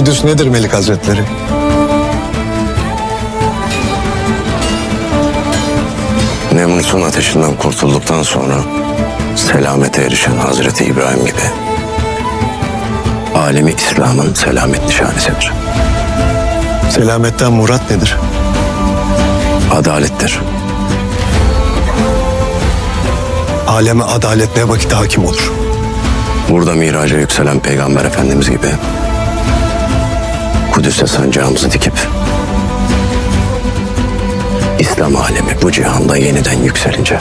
Kudüs nedir Melik Hazretleri? Nemrut'un ateşinden kurtulduktan sonra selamete erişen Hazreti İbrahim gibi alemi İslam'ın selamet nişanesidir. Selametten murat nedir? Adalettir. Aleme adalet ne vakit hakim olur? Burada miraca yükselen Peygamber Efendimiz gibi Kudüs'e sancağımızı dikip İslam alemi bu cihanda yeniden yükselince